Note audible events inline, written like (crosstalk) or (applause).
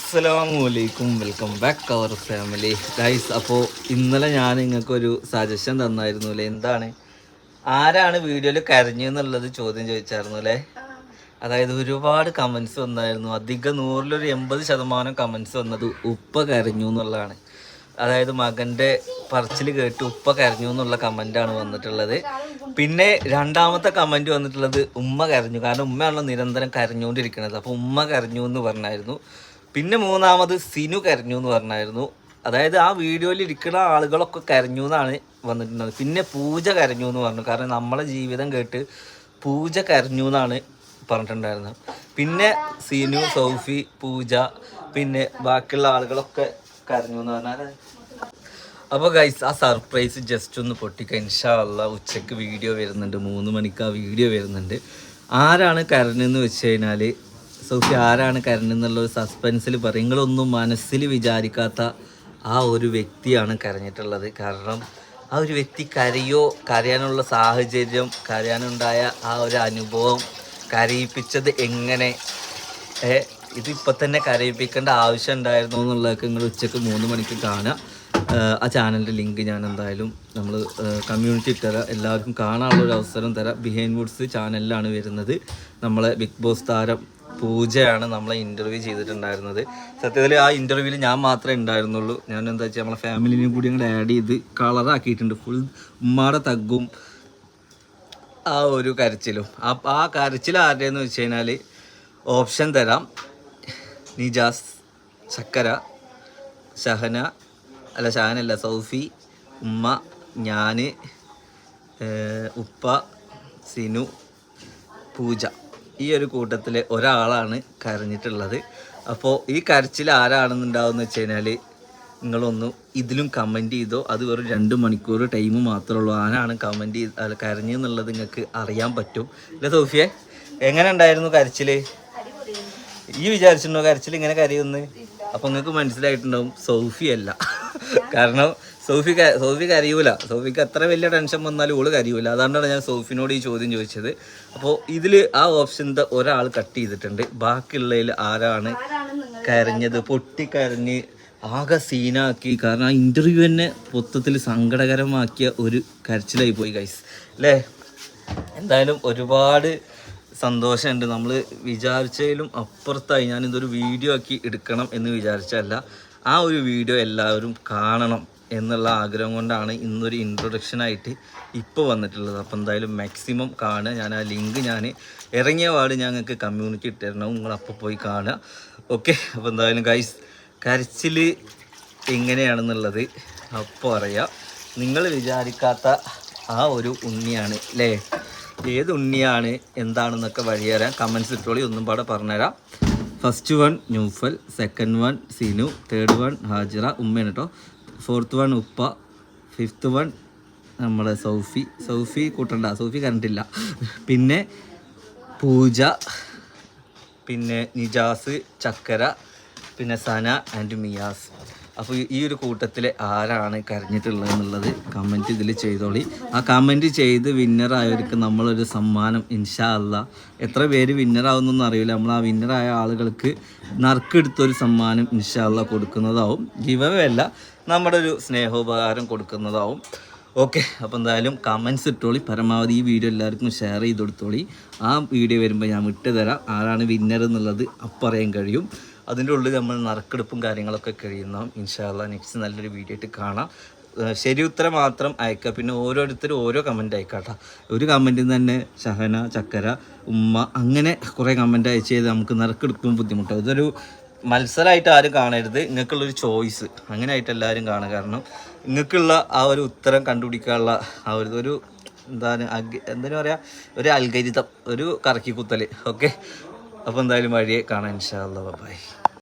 അസ്സലാമലൈക്കും. Welcome back our family. Guys അപ്പോൾ ഇന്നലെ ഞാൻ നിങ്ങൾക്കൊരു സജഷൻ തന്നായിരുന്നു അല്ലേ? എന്താണ്? ആരാണ് വീഡിയോയിൽ കരഞ്ഞു എന്നുള്ളത് ചോദ്യം ചോദിച്ചായിരുന്നു അല്ലേ? അതായത് ഒരുപാട് കമൻസ് വന്നായിരുന്നു. അധികം നൂറിലൊരു എൺപത് ശതമാനം കമൻസ് വന്നത് ഉപ്പ കരഞ്ഞു എന്നുള്ളതാണ്. അതായത് മകന്റെ പറച്ചിൽ കേട്ട് ഉപ്പ കരഞ്ഞു എന്നുള്ള കമന്റാണ് വന്നിട്ടുള്ളത്. പിന്നെ രണ്ടാമത്തെ കമന്റ് വന്നിട്ടുള്ളത് ഉമ്മ കരഞ്ഞു. കാരണം ഉമ്മയാണല്ലോ നിരന്തരം കരഞ്ഞുകൊണ്ടിരിക്കുന്നത്. അപ്പോൾ ഉമ്മ കരഞ്ഞു എന്ന് പറഞ്ഞായിരുന്നു. പിന്നെ മൂന്നാമത് സിനു കരഞ്ഞു എന്ന് പറഞ്ഞായിരുന്നു. അതായത് ആ വീഡിയോയിൽ ഇരിക്കുന്ന ആളുകളൊക്കെ കരഞ്ഞു എന്നാണ് വന്നിട്ടുണ്ടത് പിന്നെ പൂജ കരഞ്ഞു എന്ന് പറഞ്ഞു. കാരണം നമ്മളെ ജീവിതം കേട്ട് പൂജ കരഞ്ഞു എന്നാണ് പറഞ്ഞിട്ടുണ്ടായിരുന്നത്. പിന്നെ സിനു സൗഫി പൂജ പിന്നെ ബാക്കിയുള്ള ആളുകളൊക്കെ കരഞ്ഞു എന്ന് പറഞ്ഞാൽ അപ്പോൾ ഗൈസ് ആ സർപ്രൈസ് ജസ്റ്റ് ഒന്ന് പൊട്ടിക്ക. ഇൻഷാല്ല ഉച്ചയ്ക്ക് വീഡിയോ വരുന്നുണ്ട്. മൂന്ന് മണിക്ക് ആ വീഡിയോ വരുന്നുണ്ട്. ആരാണ് കരഞ്ഞെന്ന് വെച്ച് കഴിഞ്ഞാൽ സോഫി ആരാണ് കരണെന്നുള്ള ഒരു സസ്പെൻസിൽ പറയും. നിങ്ങളൊന്നും മനസ്സിൽ വിചാരിക്കാത്ത ആ ഒരു വ്യക്തിയാണ് കരഞ്ഞിട്ടുള്ളത്. കാരണം ആ ഒരു വ്യക്തി കരയോ കരയാനുള്ള സാഹചര്യം കരയാനുണ്ടായ ആ ഒരു അനുഭവം കരയിപ്പിച്ചത് എങ്ങനെ? ഇത് ഇതിപ്പോൾ തന്നെ കരയിപ്പിക്കേണ്ട ആവശ്യം ഉണ്ടായിരുന്നു എന്നുള്ളതൊക്കെ നിങ്ങൾ ഉച്ചയ്ക്ക് മൂന്ന് മണിക്ക് കാണുക. ആ ചാനലിന്റെ ലിങ്ക് ഞാൻ എന്തായാലും നമ്മൾ കമ്മ്യൂണിറ്റി തരാം. എല്ലാവർക്കും കാണാനുള്ള ഒരു അവസരം തരാം. ബിഹൈൻഡ് വുഡ്സ് ചാനലിലാണ് വരുന്നത്. നമ്മളെ ബിഗ് ബോസ് താരം പൂജയാണ് നമ്മളെ ഇന്റർവ്യൂ ചെയ്തിട്ടുണ്ടായിരുന്നത്. സത്യത്തിൽ ആ ഇന്റർവ്യൂവിൽ ഞാൻ മാത്രമേ ഉണ്ടായിരുന്നുള്ളൂ. ഞാൻ എന്താ വെച്ചാൽ നമ്മളെ ഫാമിലിനെയും കൂടി അങ്ങോട്ട് ആഡ് ചെയ്ത് കളറാക്കിയിട്ടുണ്ട് ഫുൾ ഉമ്മാടെ തഗ്ഗും ആ ഒരു കരച്ചിലും. ആ ആ കരച്ചിൽ ആരുടെയെന്ന് വെച്ച് കഴിഞ്ഞാൽ ഓപ്ഷൻ തരാം. നിജാസ് ചക്കര ഷഹന അല്ല ഷഹനല്ല സൗഫി ഉമ്മ ഞാൻ ഉപ്പ സിനു പൂജ. ഈ ഒരു കൂട്ടത്തിൽ ഒരാളാണ് കരഞ്ഞിട്ടുള്ളത്. അപ്പോൾ ഈ കരച്ചിൽ ആരാണെന്നുണ്ടാവുമെന്ന് വെച്ച് കഴിഞ്ഞാൽ നിങ്ങളൊന്ന് ഇതിലും കമന്റ് ചെയ്തോ അത് വെറും രണ്ട് മണിക്കൂർ ടൈം മാത്രമേ ഉള്ളൂ ആരാണ് കമന്റ് ചെയ്ത് കരഞ്ഞു നിങ്ങൾക്ക് അറിയാൻ പറ്റും. അല്ല സോഫിയെ? എങ്ങനെ ഉണ്ടായിരുന്നു കരച്ചിൽ ഈ വിചാരിച്ചിട്ടുണ്ടോ കരച്ചിൽ ഇങ്ങനെ കരയുമെന്ന്? അപ്പം നിങ്ങൾക്ക് മനസ്സിലായിട്ടുണ്ടാവും സോഫിയല്ല. (laughs) കാരണം സൗഫി സോഫി കരയൂല സോഫിക്ക് അത്ര വലിയ ടെൻഷൻ വന്നാലും ഓൾ കരയൂല. അതുകൊണ്ടാണ് ഞാൻ സോഫിനോട് ഈ ചോദ്യം ചോദിച്ചത്. അപ്പോൾ ഇതിൽ ആ ഓപ്ഷന്റെ ഒരാൾ കട്ട് ചെയ്തിട്ടുണ്ട്. ബാക്കിയുള്ളതിൽ ആരാണ് കരഞ്ഞത്? പൊട്ടിക്കരഞ്ഞ് ആകെ സീനാക്കി. കാരണം ആ ഇന്റർവ്യൂ തന്നെ മൊത്തത്തിൽ സങ്കടകരമാക്കിയ ഒരു കരച്ചിലായി പോയി ഗൈസ് അല്ലേ എന്തായാലും ഒരുപാട് സന്തോഷമുണ്ട്. നമ്മൾ വിചാരിച്ചതിലും അപ്പുറത്തായി ഞാനിതൊരു വീഡിയോ ആക്കി എടുക്കണം എന്ന് വിചാരിച്ചല്ല ആ ഒരു വീഡിയോ എല്ലാവരും കാണണം. എന്നുള്ള ആഗ്രഹം കൊണ്ടാണ് ഇന്നൊരു ഇൻട്രൊഡക്ഷൻ ആയിട്ട് ഇപ്പോൾ വന്നിട്ടുള്ളത്. അപ്പോൾ എന്തായാലും മാക്സിമം കാണുക. ഞാൻ ആ ലിങ്ക് ഞാൻ ഇറങ്ങിയ പാട് ഞങ്ങൾക്ക് കമ്മ്യൂണിറ്റി ഇട്ടിരണം നിങ്ങൾ അപ്പോൾ പോയി കാണുക. ഓക്കെ അപ്പോൾ എന്തായാലും ഗൈസ് കരച്ചിൽ എങ്ങനെയാണെന്നുള്ളത് അപ്പോൾ അറിയാം. നിങ്ങൾ വിചാരിക്കാത്ത ആ ഒരു ഉണ്ണിയാണ് അല്ലേ ഏത് ഉണ്ണിയാണ് എന്താണെന്നൊക്കെ വഴിയേറാൻ കമൻസ് ഇട്ടോളി ഒന്നും പാടെ പറഞ്ഞുതരാം. First one Noufal second one Sinu. Third one Hajira. ഉമ്മയാണ് ഫോർത്ത് വൺ ഉപ്പ. ഫിഫ്ത്ത് വൺ നമ്മളെ സൗഫി. സൗഫി കൂട്ടണ്ട. സൗഫി കണ്ടിട്ടില്ല പിന്നെ പൂജ. പിന്നെ നിജാസ് ചക്കര പിന്നെ സന ആൻഡ് മിയാസ്. അപ്പോൾ ഈ ഒരു കൂട്ടത്തിൽ ആരാണ് കരഞ്ഞിട്ടുള്ളത് എന്നുള്ളത് കമന്റ് ഇതിൽ ചെയ്തോളി. ആ കമന്റ് ചെയ്ത് വിന്നറായവർക്ക് നമ്മളൊരു സമ്മാനം ഇൻഷാ അല്ല എത്ര പേര് വിന്നറാവുന്നൊന്നും അറിയില്ല. നമ്മൾ ആ വിന്നറായ ആളുകൾക്ക് നറുക്കെടുത്തൊരു സമ്മാനം ഇൻഷാ അല്ല കൊടുക്കുന്നതാവും. ഗിവവേ അല്ല നമ്മുടെ ഒരു സ്നേഹോപകാരം കൊടുക്കുന്നതാവും. ഓക്കെ അപ്പോൾ എന്തായാലും കമൻസ് ഇട്ടോളി. പരമാവധി ഈ വീഡിയോ എല്ലാവർക്കും ഷെയർ ചെയ്ത് കൊടുത്തോളി. ആ വീഡിയോ വരുമ്പോൾ ഞാൻ വിട്ടുതരാം. ആരാണ് വിന്നർ എന്നുള്ളത് അപ്പം അറിയാൻ കഴിയും. അതിന്റെ ഉള്ളിൽ നമ്മൾ നറുക്കെടുപ്പും കാര്യങ്ങളൊക്കെ കഴിയുന്ന ഇൻഷാല്ല നെക്സ്റ്റ് നല്ലൊരു വീഡിയോ ആയിട്ട് കാണാം. ശരി ഉത്തരം മാത്രം അയക്കുക. പിന്നെ ഓരോരുത്തരും ഓരോ കമന്റ് അയക്കാട്ടോ. ഒരു കമന്റിൽ തന്നെ ഷഹന ചക്കര ഉമ്മ അങ്ങനെ കുറേ കമന്റ് അയച്ച് ചെയ്ത് നമുക്ക് നറുക്കെടുക്കുമ്പോൾ ബുദ്ധിമുട്ടാവും ഇതൊരു മത്സരമായിട്ട് ആരും കാണരുത്. നിങ്ങൾക്കുള്ളൊരു ചോയ്സ് അങ്ങനെ ആയിട്ട് എല്ലാവരും കാണുക. കാരണം നിങ്ങൾക്കുള്ള ആ ഒരു ഉത്തരം കണ്ടുപിടിക്കാനുള്ള ആ ഒരു ഒരു എന്താണ് എന്താ എന്തിനു പറയാ? ഒരു അൽഗരിതം ഒരു കറക്കി കുത്തൽ ഓക്കെ അപ്പോൾ എന്തായാലും വഴിയെ കാണാൻ ഇൻഷാ അല്ലാ ബൈ